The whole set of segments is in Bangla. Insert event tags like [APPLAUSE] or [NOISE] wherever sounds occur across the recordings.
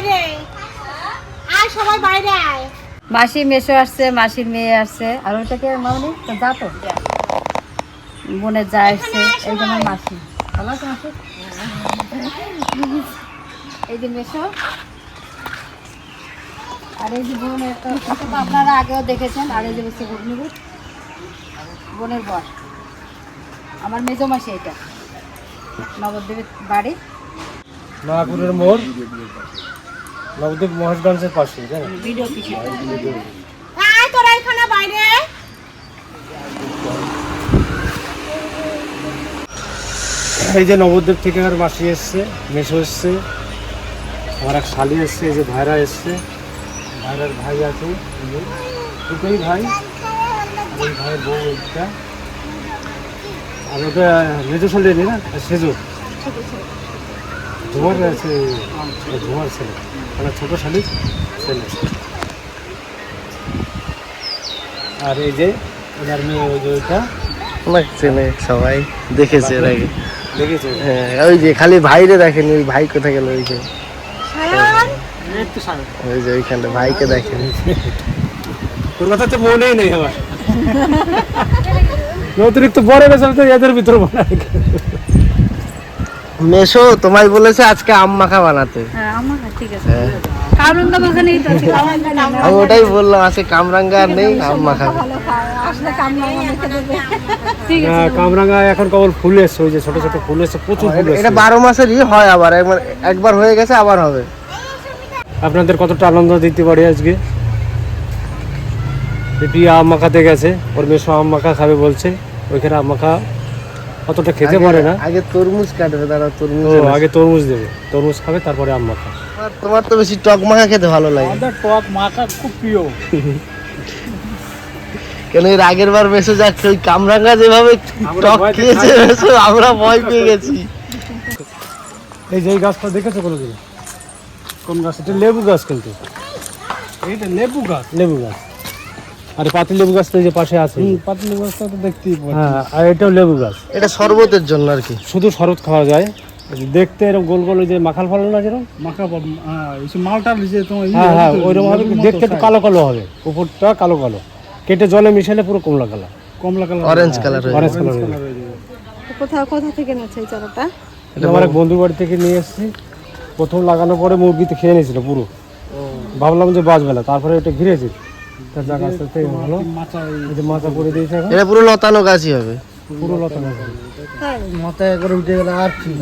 বাইরে আয়। সবাই বাইরে আয়। মাসি মেশো আসছে মাসির মেয়ে আসছে। আর ওইটাকে মামনি? তো যা তো। বোনের যা আসছে এই যে আমার মাসি। ভালো আছে মাসি? এই যে মেশো আর এই যে বোনের তো আপনারা আগেও দেখেছেন। আর এই যে হচ্ছে ঘুগনিগুট বোনের বর। আমার মেজো মাসি এটা। নবদ্বীপের বাড়ি। নয়াপুরের মোড়। নবদ্বীপ মহেশগঞ্জের পাশে তোরা এখানে বাইরে। এই যে নবদ্বীপ থেকে আর মাসি এসছে মেসো এসছে আমার এক শালি এসছে এই যে ভাইরা এসছে। ভাইরার ভাই আছে দুটোই ভাই এই ভাইয়ের বউ একটা। আর ওটা মেজো শালি না? সেজো। ঝুমার আছে ঝুমার ছেলে মানে ছোটো শালি ছেলে। আর এই যে ওনার মেয়ে ওই যে ওইটা। চেনে সবাই দেখেছে এর আগে দেখেছে? হ্যাঁ ওই যে খালি ভাইরে দেখেনি ওই ভাই কোথায় গেল ওই যে। ওই যে ওইখানটা ভাইকে দেখেনি। তোর কথা তো মনেই নেই আমার। অতিরিক্ত বড় গেছে তো এদের ভিতরে মনে হয়। মেশো তোমায় বলেছে আজকে আম মাখা বানাতে। হ্যাঁ আছে। আমি ওটাই বললাম আজকে কামরাঙ্গা আর নেই আম মাখা। আসলে কামলা মেখে দেবে। ঠিক আছে হ্যাঁ, কামরাঙা এখন কেবল ফুল এসছে ওই যে ছোট ছোট ফুল এসছে প্রচুর ফুল এটা- বারো মাসেরই হয় আবার একবার একবার হয়ে গেছে আবার হবে। আপনাদের কতটা আনন্দ দিতে পারি আজকে? পিপি আম মাখাতে গেছে ওর মেশো আম মাখা খাবে বলছে ওইখানে আম মাখা অতটা খেতে পারে না। আগে তরমুজ কাটবে দাঁড়া তরমুজ ও আগে তরমুজ দেবে। তরমুজ খাবে তারপরে আম মাখা। তোমার- তোমার তো বেশি টক মাখা খেতে ভালো লাগে। আমার টক মাখা খুব প্রিয়। কেন এর আগের বার মেসো যাচ্ছে ওই কামরাঙ্গা যেভাবে টক খেয়েছে। আমরা ভয় পেয়ে গেছি। এই যে এই গাছটা দেখেছ কোনোদিন? কোন গাছ? এটা লেবু গাছ কিন্তু। এইটা লেবু গাছ। লেবু গাছ। আর পাতি লেবু গাছ তো যে পাশে আছে। পাতি লেবু গাছটা তো দেখতেই হ্যাঁ আর এটাও লেবু গাছ। এটা শরবতের জন্য আর কি। শুধু শরৎ খাওয়া যায়। দেখতে এরকম গোল গোল ওই যে মাখাল ফল না যেরকম মাখা হ্যাঁ এই মালটা যে তোমার ইয়ে হ্যাঁ হ্যাঁ ওইরকম হবে দেখতে একটু কালো কালো হবে উপরটা কালো কালো। কেটে জলে মিশালে পুরো কমলা কালার। কমলা colour orange colour orange colour কোথাও কোথা থেকে নেছে এই চারাটা? এটা আমার এক বন্ধুর বাড়ি থেকে নিয়ে এসেছি। প্রথম লাগানোর পরে মুরগিতে খেয়ে নিয়েছিল পুরো। ভাবলাম যে বাঁচবে না তারপরে ওটা ঘিরেছি। তার জায়গা আস্তে আস্তে ভালো। মাচা এই যে মাথা করে দিয়েছে এখন। এটা পুরো লতানো গাছই হবে। পুরো লতা মাথা মাথায় করে উঠে গেলে আর ঠিক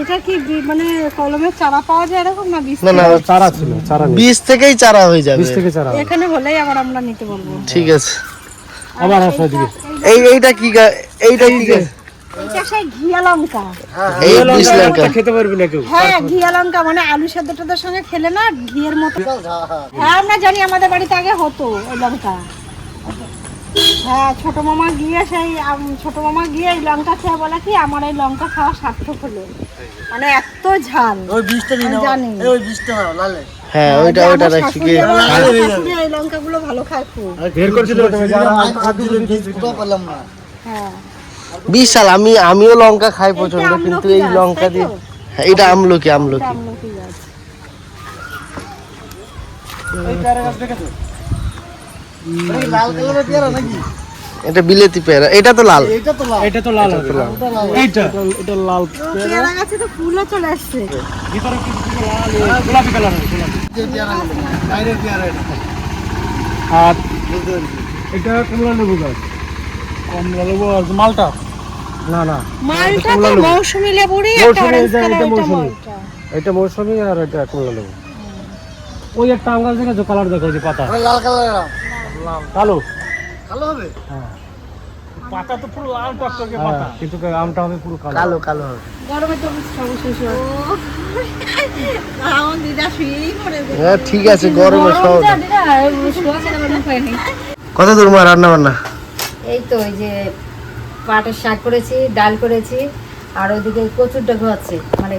এটা কি মানে কলমের চারা পাওয়া যায় এরকম না বীজ না না চারা ছিল চারা বীজ থেকেই চারা হয়ে যাবে। বীজ থেকে চারা এখানে হলেই আবার আমরা নিতে পারব। ঠিক আছে। আবার আসো এদিকে। এই এইটা কি গা- এইটা কি গাছ? এটা সেই ঘিয়া লঙ্কা। এই বিষ লঙ্কা খেতে পারবি না কেউ। হ্যাঁ ঘিয়া লঙ্কা মানে আলু সঙ্গে খেলে না ঘিয়ের মতো। হ্যাঁ আমরা জানি আমাদের বাড়িতে আগে হতো ওই লঙ্কা। হ্যাঁ ছোট মামা গিয়ে সেই ছোট মামা গিয়ে এই লঙ্কা খেয়ে বলে কি আমার এই লঙ্কা খাওয়া সার্থক হলো। মানে এত ঝাল। ওই বীজটা জানি। হ্যাঁ ওইটা ওইটা রাখছি শাশুড়ি এবং আমার শাশুড়ি এই লঙ্কাগুলো ভালো খায় খুব। বের করেছিল তুমি হ্যাঁ। বিশাল আমি আমিও লঙ্কা খাই প্রচণ্ড কিন্তু এই লঙ্কা দিয়ে হ্যাঁ, এটা আমলকি আমলকি এটা বিলেতি পেয়ারা এটা তো লাল। এটা তো লাল। হবে এইটা। এটা লাল। পেয়ারা গাছে তো ফুলও চলে আসছে। ভিতরে কি লাল গোলাপি কালার হবে গোলাপি আর এটা কমলা লেবু গাছ। কমলা লেবু আর মালটা? না না। মালটা তো। মৌসুমী লেবুরই একটা অরেঞ্জ কালার এটা মৌসুমী। এটা মৌসুমি আর এটা কমলা লেবু। ওই একটা আম গাছ দেখেছ? কালার দেখো যে পাতা। লাল কালার কালো? কালো হবে? পাতা তো পুরো লাল টকটকে হ্যাঁ, পাতা। কিন্তু আমটা হবে পুরো কালো। কালো কালো হবে। গরমে তো শেষ হ্যাঁ ঠিক আছে গরমে সব কত দূর মা রান্না বান্না এই তো ওই যে পাটের শাক করেছি ডাল করেছি আর ওইদিকে কচুর ডাকু মানে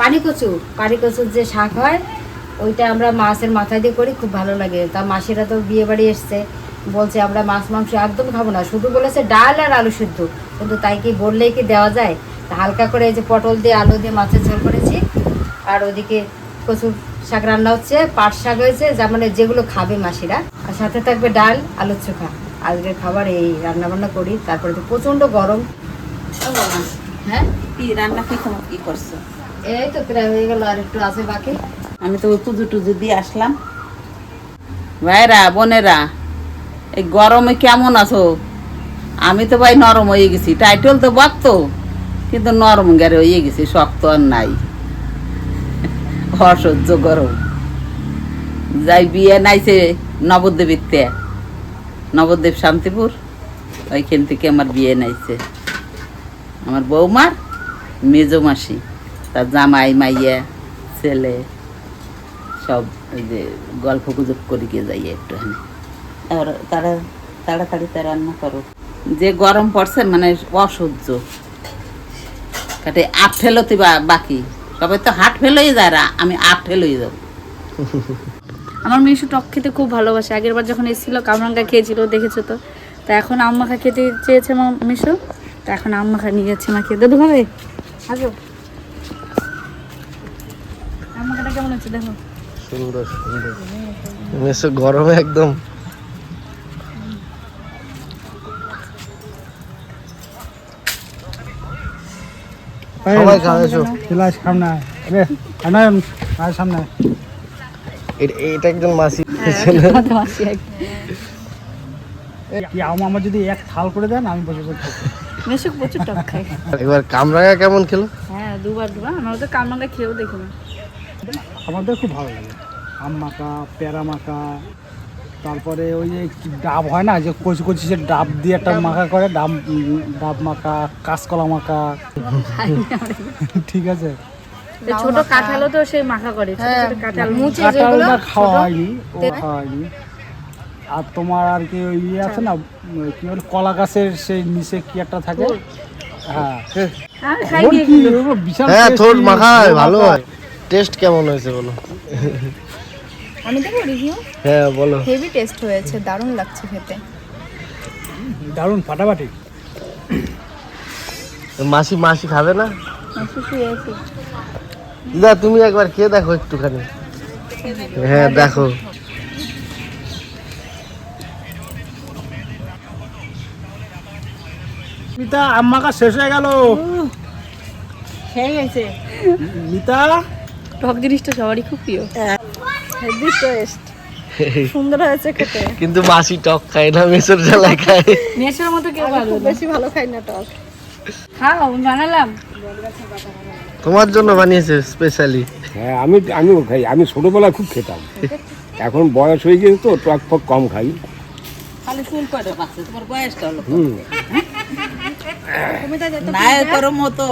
পানি কচু পানি কচুর যে শাক হয় ওইটা আমরা মাছের মাথায় দিয়ে করি খুব ভালো লাগে। তা মাসিরা তো বিয়ে বাড়ি এসছে বলছে আমরা মাছ মাংস একদম খাব না শুধু বলেছে ডাল আর আলু সিদ্ধ। কিন্তু তাই কি বললেই কি দেওয়া যায়? তা হালকা করে এই যে পটল দিয়ে আলু দিয়ে মাছের ঝোল করেছি আর ওদিকে কচুর শাক রান্না হচ্ছে পাট শাক হয়েছে যা মানে যেগুলো খাবে মাসিরা। আর সাথে থাকবে ডাল আলুর চোখা। আজকের খাবার এই রান্না বান্না করি তারপরে তো প্রচণ্ড গরম। হ্যাঁ? কি রান্না কি কি করছ? এই তো প্রায় হয়ে গেল আর একটু আছে বাকি। আমি তো পুজো টুজো দিয়ে আসলাম। ভাইরা বোনেরা এই গরমে কেমন আছো? আমি তো ভাই নরম হয়ে গেছি। টাইটেল তো বক্ত কিন্তু নরম গেরে হয়ে গেছি শক্ত আর নাই। অসহ্য গরম। যাই বিয়ে নাইছে নবদ্বীপীতে নবদ্বীপ শান্তিপুর, ওইখান থেকে আমার বিয়ে নাইছে। আমার বৌমার মেজো মাসি, তার জামাই, মাইয়া, ছেলে, সব ওই যে গল্প গুজব করে গিয়ে যাই একটুখানি। আর তারা তাড়াতাড়ি তারা রান্না করো। যে গরম পড়ছে মানে অসহ্য। কাটে আট ফেলোতে বাকি। সবাই তো হাট ফেলোই যায় আমি আট ফেলোই যাব। [LAUGHS] আমার মিশু টক খেতে খুব ভালোবাসে। আগের বার যখন এসেছিল কামরাঙ্গা খেয়েছিল দেখেছ তো? তা এখন আম মাখা খেতে চেয়েছে আমার মিশু। তা এখন আম মাখা নিয়ে যাচ্ছে মা খেয়ে দাদু ভাবে আসো। আম মাখাটা কেমন হচ্ছে দেখো? সুন্দর গরমে একদম। সবাই সামনে এটা একজন মাসি আমাদের মাসি আমার যদি এক থাল করে দেন আমি বসে বসে খাব। মিশু প্রচুর টক খায় এবার কামরাঙা কেমন খেলো? হ্যাঁ দুবার দুবার। আমরা তো কামরাঙ্গা খেয়েও দেখি না। আমাদের খুব ভালো লাগে। আম মাখা পেয়ারা মাখা তারপরে ওই যে ডাব হয় না যে কচি কচি সে ডাব দিয়ে একটা মাখা করে ডাব ডাব মাখা কাঁচকলা মাখা। ঠিক আছে? ছোট কাঁঠালও তো সেই মাখা করে ছোট ছোট কাঁঠাল মুচে খাওয়া হয়নি ও খাওয়া হয়নি আর তোমার আর কি ওই ইয়ে আছে না কি বলে কলা গাছের সেই নিচে কি একটা থাকে? হ্যাঁ। হ্যাঁ মাখা ভালো হয়। টেস্ট কেমন হয়েছে বলো? আমি দেবো রিভিউ হ্যাঁ বলো। হেভি টেস্ট হয়েছে দারুণ লাগছে খেতে। দারুণ ফাটাফাটি। মাসি মাসি খাবে না? দিদা তুমি একবার খেয়ে দেখো একটুখানি। হ্যাঁ দেখো। মিতা আম্মাকা শেষ হয়ে গেল। খেয়ে গেছে। মিতা? টক জিনিসটা সবারই খুব প্রিয়। হেভি টেস্ট সুন্দর হয়েছে খেতে। কিন্তু মাসি টক খায় না মেসর জ্বালায় খায়। মেয়েছের মতো কেউ ভালো বেশি ভালো খাই না টক। খাও বানালাম। তোমার জন্য বানিয়েছে স্পেশালি হ্যাঁ আমি আমি খাই আমি ছোটোবেলায় খুব খেতাম। এখন বয়স হয়ে গেছে তো টক ফক কম খাই। খালি চুল করে পাচ্ছে তোমার বয়সটা হলো হুম। নায়কের মতো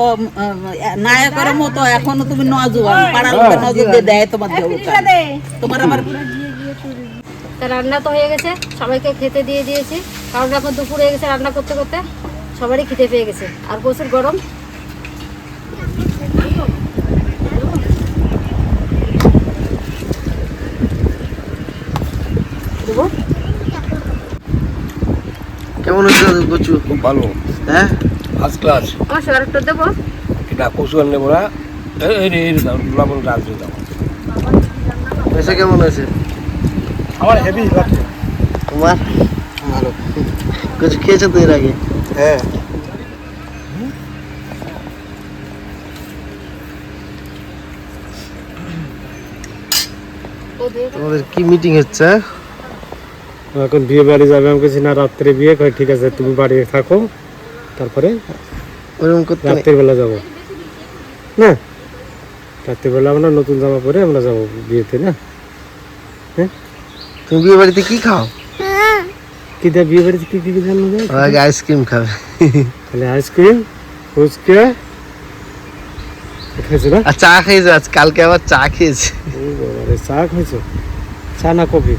নায়কের মতো এখনও তুমি নজুয়ান পাড়ার লোকে নজর দিয়ে দেয় তোমার দেবতা। তোমার আবার রান্না তো হয়ে গেছে সবাইকে খেতে দিয়ে দিয়েছি। কারণ এখন দুপুর হয়ে গেছে রান্না করতে করতে। সবারই খেতে পেয়ে গেছে। আর প্রচুর গরম। দেবো? কেমন কচু? খুব ভালো। হ্যাঁ? ফার্স্ট ক্লাস আমার সোয়ারটা দেবো। এটা কচু আনলে এই এই দাও লবণ ডাল দিয়ে দাও। মেসে কেমন হয়েছে? আমার হেভি লাগছে তোমার? ভালো। কচু খেয়েছো তো এর আগে? হ্যাঁ। তোমাদের কি মিটিং হচ্ছে? এখন বিয়ে বাড়ি যাবে আমি বলছি না রাত্রে বিয়ে। কয় ঠিক আছে তুমি বাড়ি থাকো তারপরে ওরকম করতে রাত্রের বেলা যাব। না রাত্রের বেলা আমরা নতুন জামা পরে আমরা যাব বিয়েতে না? হ্যাঁ? তুমি বিয়ে বাড়িতে কি খাও? কি দেয় বিয়ে বাড়িতে কি কি জানো যায় আগে আইসক্রিম খাবে। তাহলে আইসক্রিম ফুচকা খেয়েছো না? আর চা খেয়েছো আজ কালকে আবার চা খেয়েছে। চা খাইছো চা না কফি?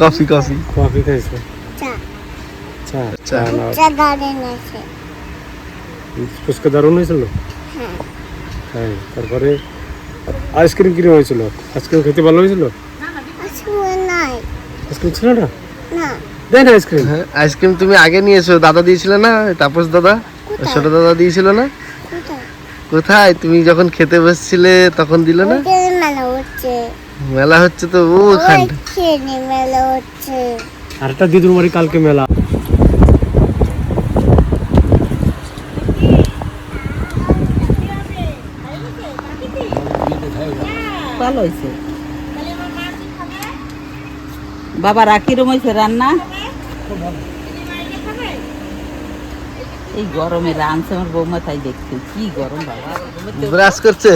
Coffee coffee. কফি খাইছো? চা। চা না ফুচকা দারুণ হয়েছিল? হ্যাঁ। তারপরে আইসক্রিম কিরম হয়েছিল? আইসক্রিম খেতে ভালো হয়েছিল? আইসক্রিম ছিল না। না আইসক্রিম। হ্যাঁ আইসক্রিম তুমি আগে নিয়েছো দাদা দিয়েছিল না? ওই তাপস দাদা ছোট দাদা দিয়েছিল না? কোথায়? তুমি যখন খেতে বসছিলে তখন দিল না? মেলা হচ্ছে। তো হচ্ছে মেলা হচ্ছে। আর একটা দিদুর বাড়ি কালকে মেলা। ভালো হয়েছে। বাবা রাখি রুম হয়েছে রান্না। এই গরমে রানছে আমার বৌমা তাই দেখতে কি গরম বাবা। ব্রাশ করছে?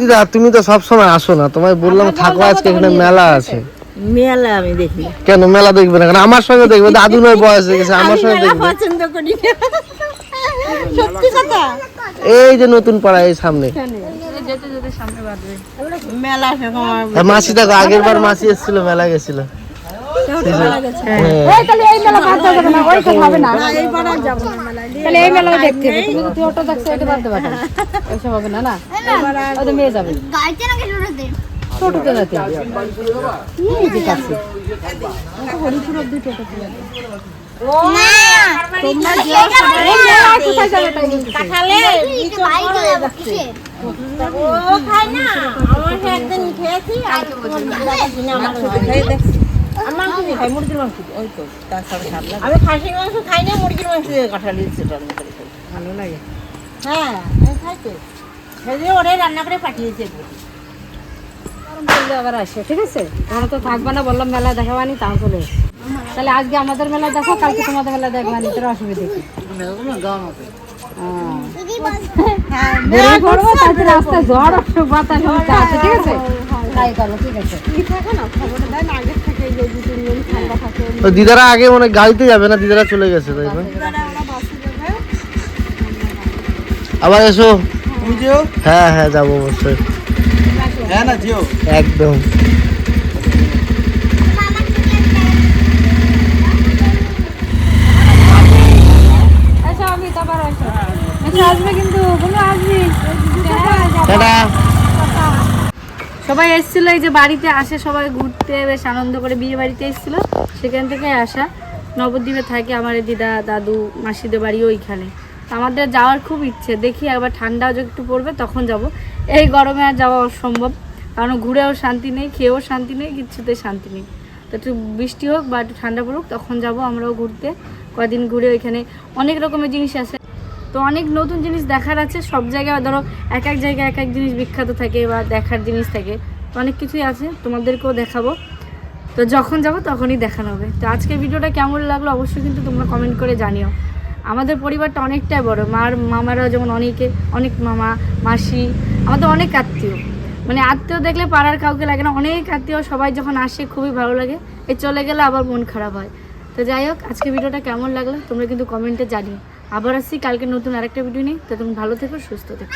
দিদা তুমি তো সব সময় আসো না। তোমায় বললাম থাকো আজকে এখানে মেলা আছে। মেলা আমি দেখি। কেন মেলা দেখবে না? কেন আমার সঙ্গে দেখবে দাদু নয় বয়স হয়ে গেছে আমার সঙ্গে দেখবে। পছন্দ করি সত্যি কথা? এই যে নতুন পাড়া এই সামনে। যেতে যেতে সামনে বাঁধবে মেলা হ্যাঁ, মাসি দেখো আগের বার মাসি এসেছিল মেলা গেছিল। হ্যাঁ। তাহলে এই মেলা বাদ দেওয়া যাবে না ওই তো হবে না। তাহলে এই মেলা দেখতে হবে তুমি তো অটো দেখছ এটা বাদ দেবে না ওইসব হবে না না? ওই তো মেয়ে যাবে। গাড়িতে নাকি ছোটতে ছোটতে যেতে হবে কোথায় যাবে তাই কাঁঠালে ও খায় না। আমার একদিন খেয়েছি আর আমি খাসির মাংস খাই না মুরগির মাংস কাঁঠালি। ভালো লাগে। হ্যাঁ খাই তো সেদিন ওরে রান্না করে পাঠিয়েছে। আবার আসো ঠিক আছে? তোমরা তো থাকবে না বললাম মেলা দেখাবানি তাও চলে এসো। তাহলে আজকে আমাদের মেলা দেখো কালকে তোমাদের মেলা দেখবানি তোর অসুবিধা কি? হ্যাঁ। বেরিয়ে পড়ব তারপরে রাস্তায় ঝড় বাতাস আসুক, যা আছে, ঠিক আছে? তাই করো ঠিক আছে। তো দিদারা আগে মানে গাড়িতে যাবে না দিদারা চলে গেছে তাই না? আবার এসো। হ্যাঁ হ্যাঁ যাব অবশ্যই। হ্যাঁ না একদম আচ্ছা আমি তারপর আসো আচ্ছা আসবে কিন্তু আসবি? সবাই এসেছিল এই যে বাড়িতে আসে সবাই ঘুরতে বেশ আনন্দ করে বিয়ে বাড়িতে এসেছিল। সেখান থেকে আসা। নবদ্বীপে থাকে আমার দিদা দাদু মাসিদের বাড়ি ওইখানে। আমাদের যাওয়ার খুব ইচ্ছে। দেখি একবার ঠান্ডাও যে একটু পড়বে তখন যাব। এই গরমে আর যাওয়া অসম্ভব। কারণ ঘুরেও শান্তি নেই খেয়েও শান্তি নেই কিচ্ছুতে শান্তি নেই। তো একটু বৃষ্টি হোক বা একটু ঠান্ডা পড়ুক তখন যাব আমরাও ঘুরতে। কয়দিন ঘুরে ওইখানে অনেক রকমের জিনিস আছে। তো অনেক নতুন জিনিস দেখার আছে, সব জায়গায় ধরো এক এক জায়গায় এক এক জিনিস বিখ্যাত থাকে বা দেখার জিনিস থাকে। তো অনেক কিছুই আছে, তোমাদেরকেও দেখাবো। তো যখন যাব তখনই দেখানো হবে। তো আজকের ভিডিওটা কেমন লাগল অবশ্যই কিন্তু তোমরা কমেন্ট করে জানিও। আমাদের পরিবারটা অনেকটাই বড়। মার মামারা যেমন অনেকে, অনেক মামা, মাসি, আমাদের অনেক আত্মীয়। মানে আত্মীয় দেখলে পাড়ার কাউকে লাগে না। অনেক আত্মীয় সবাই যখন আসে খুবই ভালো লাগে। এ চলে গেলে আবার মন খারাপ হয়। তো যাই হোক আজকে ভিডিওটা কেমন লাগল তোমরা কিন্তু কমেন্টে জানিও। আবার আসছি কালকে নতুন আরেকটা ভিডিও নেই তো তুমি ভালো থেকো সুস্থ থেকো।